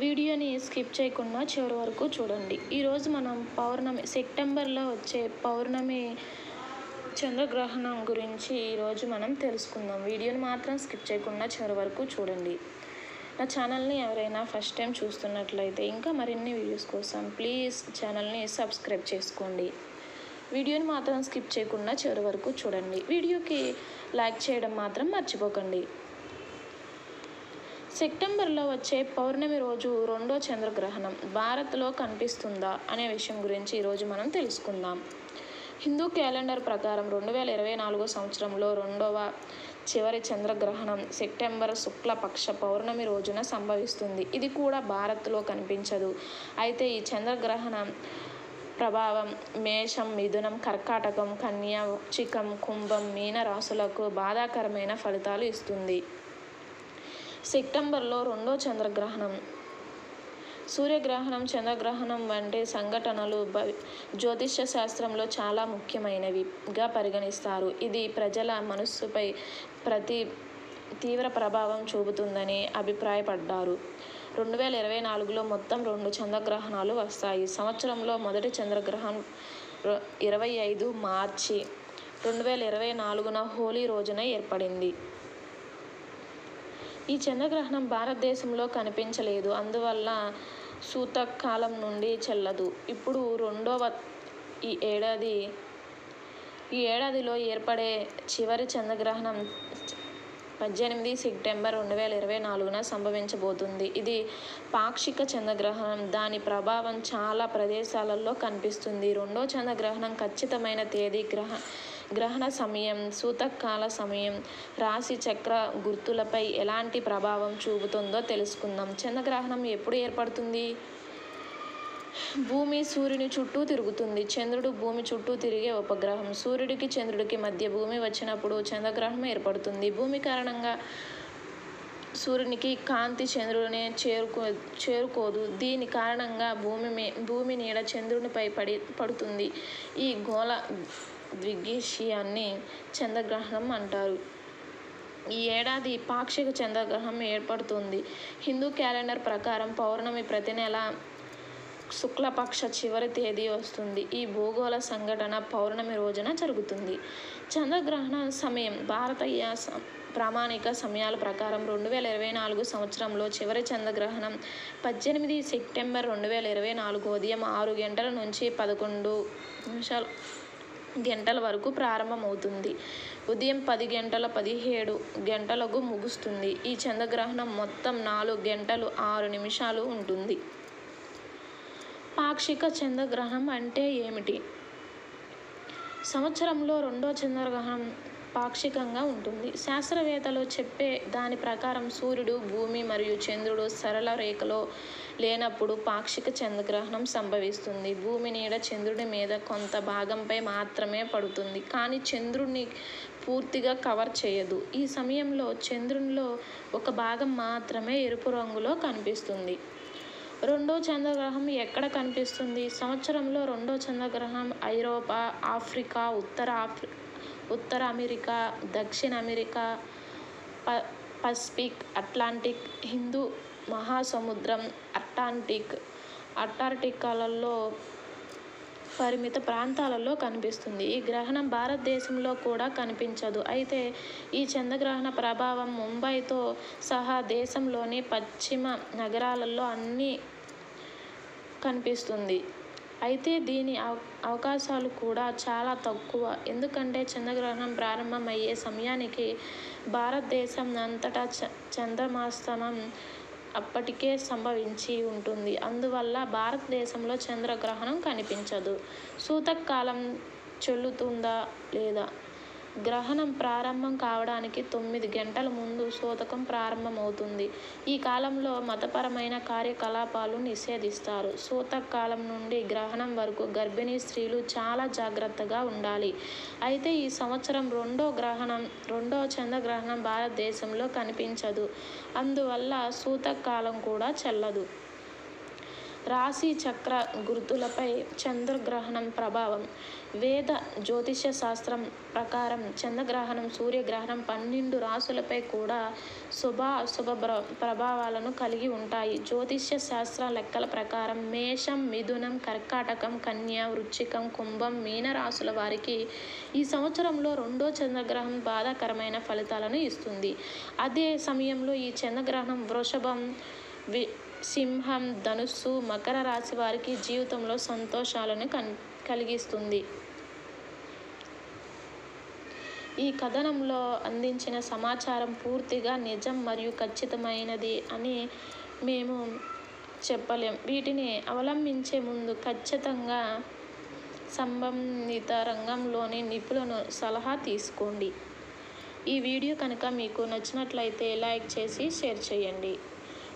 వీడియోని స్కిప్ చేయకుండా చివరి వరకు చూడండి. ఈరోజు మనం పౌర్ణమి సెప్టెంబర్లో వచ్చే పౌర్ణమి చంద్రగ్రహణం గురించి ఈరోజు మనం తెలుసుకుందాం. వీడియోని మాత్రం స్కిప్ చేయకుండా చివరి వరకు చూడండి. నా ఛానల్ని ఎవరైనా ఫస్ట్ టైం చూస్తున్నట్లయితే ఇంకా మరిన్ని వీడియోస్ కోసం ప్లీజ్ ఛానల్ని సబ్స్క్రైబ్ చేసుకోండి. వీడియోని మాత్రం స్కిప్ చేయకుండా చివరి వరకు చూడండి. వీడియోకి లైక్ చేయడం మాత్రం మర్చిపోకండి. సెప్టెంబర్లో వచ్చే పౌర్ణమి రోజు రెండో చంద్రగ్రహణం భారత్లో కనిపిస్తుందా అనే విషయం గురించి ఈరోజు మనం తెలుసుకుందాం. హిందూ క్యాలెండర్ ప్రకారం రెండు వేల ఇరవై నాలుగో సంవత్సరంలో రెండవ చివరి చంద్రగ్రహణం సెప్టెంబర్ శుక్లపక్ష పౌర్ణమి రోజున సంభవిస్తుంది. ఇది కూడా భారత్లో కనిపించదు. అయితే ఈ చంద్రగ్రహణం ప్రభావం మేషం మిథునం కర్కాటకం కన్య వృచ్చికం కుంభం మీన రాశులకు బాధాకరమైన ఫలితాలు ఇస్తుంది. సెప్టెంబర్లో రెండో చంద్రగ్రహణం. సూర్యగ్రహణం చంద్రగ్రహణం వంటి సంఘటనలు జ్యోతిష్య శాస్త్రంలో చాలా ముఖ్యమైనవిగా పరిగణిస్తారు. ఇది ప్రజల మనస్సుపై ప్రతి తీవ్ర ప్రభావం చూపుతుందని అభిప్రాయపడ్డారు. రెండు వేల ఇరవై నాలుగులో మొత్తం రెండు చంద్రగ్రహణాలు వస్తాయి. సంవత్సరంలో మొదటి చంద్రగ్రహణం ఇరవై ఐదు మార్చి రెండు వేల ఇరవై నాలుగున హోలీ రోజున ఏర్పడింది. ఈ చంద్రగ్రహణం భారతదేశంలో కనిపించలేదు. అందువల్ల సూతకాలం నుండి చెల్లదు. ఇప్పుడు రెండవ ఈ ఏడాది ఈ ఏడాదిలో ఏర్పడే చివరి చంద్రగ్రహణం పద్దెనిమిది సెప్టెంబర్ రెండు వేల ఇరవై నాలుగున సంభవించబోతుంది. ఇది పాక్షిక చంద్రగ్రహణం. దాని ప్రభావం చాలా ప్రదేశాలలో కనిపిస్తుంది. రెండో చంద్రగ్రహణం ఖచ్చితమైన తేదీ గ్రహ గ్రహణ సమయం సూతకాల సమయం రాశి చక్ర గుర్తులపై ఎలాంటి ప్రభావం చూపుతుందో తెలుసుకుందాం. చంద్రగ్రహణం ఎప్పుడు ఏర్పడుతుంది? భూమి సూర్యుని చుట్టూ తిరుగుతుంది. చంద్రుడు భూమి చుట్టూ తిరిగే ఉపగ్రహం. సూర్యుడికి చంద్రుడికి మధ్య భూమి వచ్చినప్పుడు చంద్రగ్రహణం ఏర్పడుతుంది. భూమి కారణంగా సూర్యునికి కాంతి చంద్రుడిని చేరుకో చేరుకోదు. దీని కారణంగా భూమి భూమి నీడ చంద్రునిపై పడి పడుతుంది. ఈ గోళ ద్విగ్గేషియాన్ని చంద్రగ్రహణం అంటారు. ఈ ఏడాది పాక్షిక చంద్రగ్రహణం ఏర్పడుతుంది. హిందూ క్యాలెండర్ ప్రకారం పౌర్ణమి ప్రతి నెల శుక్లపక్ష చివరి తేదీ వస్తుంది. ఈ భూగోళ సంఘటన పౌర్ణమి రోజున జరుగుతుంది. చంద్రగ్రహణ సమయం భారతీయ ప్రామాణిక సమయాల ప్రకారం రెండు వేల ఇరవై నాలుగు సంవత్సరంలో చివరి చంద్రగ్రహణం పద్దెనిమిది సెప్టెంబర్ రెండు వేల ఇరవై నాలుగు ఉదయం ఆరు గంటల నుంచి పదకొండు నిమిషాలు గంటల వరకు ప్రారంభమవుతుంది. ఉదయం పది గంటల పదిహేడు గంటలకు ముగుస్తుంది. ఈ చంద్రగ్రహణం మొత్తం నాలుగు గంటలు ఆరు నిమిషాలు ఉంటుంది. పాక్షిక చంద్రగ్రహణం అంటే ఏమిటి? సంవత్సరంలో రెండో చంద్రగ్రహణం పాక్షికంగా ఉంటుంది. శాస్త్రవేత్తలు చెప్పే దాని ప్రకారం సూర్యుడు భూమి మరియు చంద్రుడు సరళ రేఖలో లేనప్పుడు పాక్షిక చంద్రగ్రహణం సంభవిస్తుంది. భూమి నీడ చంద్రుడి మీద కొంత భాగంపై మాత్రమే పడుతుంది. కానీ చంద్రుడిని పూర్తిగా కవర్ చేయదు. ఈ సమయంలో చంద్రునిలో ఒక భాగం మాత్రమే ఎరుపు రంగులో కనిపిస్తుంది. రెండో చంద్రగ్రహం ఎక్కడ కనిపిస్తుంది? సంవత్సరంలో రెండో చంద్రగ్రహం ఐరోపా ఆఫ్రికా ఉత్తర ఆఫ్రి ఉత్తర అమెరికా దక్షిణ అమెరికా ప పసిఫిక్ అట్లాంటిక్ హిందూ మహాసముద్రం అట్లాంటిక్ అటార్టికాలలో పరిమిత ప్రాంతాలలో కనిపిస్తుంది. ఈ గ్రహణం భారతదేశంలో కూడా కనిపించదు. అయితే ఈ చంద్రగ్రహణ ప్రభావం ముంబైతో సహా దేశంలోని పశ్చిమ నగరాలలో అన్నీ కనిపిస్తుంది. అయితే దీని అవ అవకాశాలు కూడా చాలా తక్కువ. ఎందుకంటే చంద్రగ్రహణం ప్రారంభమయ్యే సమయానికి భారతదేశం అంతటా చ చంద్రమాస్తమం అప్పటికే సంభవించి ఉంటుంది. అందువల్ల భారతదేశంలో చంద్రగ్రహణం కనిపించదు. సూతకాలం చెల్లుతుందా లేదా? గ్రహణం ప్రారంభం కావడానికి తొమ్మిది గంటల ముందు సూతకం ప్రారంభమవుతుంది. ఈ కాలంలో మతపరమైన కార్యకలాపాలు నిషేధిస్తారు. శోతక కాలం నుండి గ్రహణం వరకు గర్భిణీ స్త్రీలు చాలా జాగ్రత్తగా ఉండాలి. అయితే ఈ సంవత్సరం రెండో గ్రహణం రెండో చంద్రగ్రహణం భారతదేశంలో కనిపించదు. అందువల్ల సూతక కాలం కూడా చెల్లదు. రాశి చక్ర గుర్తులపై చంద్రగ్రహణం ప్రభావం. వేద జ్యోతిష శాస్త్రం ప్రకారం చంద్రగ్రహణం సూర్యగ్రహణం పన్నెండు రాశులపై కూడా శుభ అశుభ ప్రభావాలను కలిగి ఉంటాయి. జ్యోతిష్య శాస్త్ర లెక్కల ప్రకారం మేషం మిథునం కర్కాటకం కన్య వృచ్చికం కుంభం మీన రాశుల వారికి ఈ సంవత్సరంలో రెండో చంద్రగ్రహం బాధాకరమైన ఫలితాలను ఇస్తుంది. అదే సమయంలో ఈ చంద్రగ్రహణం వృషభం వి సింహం ధనుస్సు మకర రాశి వారికి జీవితంలో సంతోషాలను కన్ కలిగిస్తుంది. ఈ కథనంలో అందించిన సమాచారం పూర్తిగా నిజం మరియు ఖచ్చితమైనది అని మేము చెప్పలేం. వీటిని అవలంబించే ముందు ఖచ్చితంగా సంబంధిత రంగంలోని నిపుణులను సలహా తీసుకోండి. ఈ వీడియో కనుక మీకు నచ్చినట్లయితే లైక్ చేసి షేర్ చేయండి.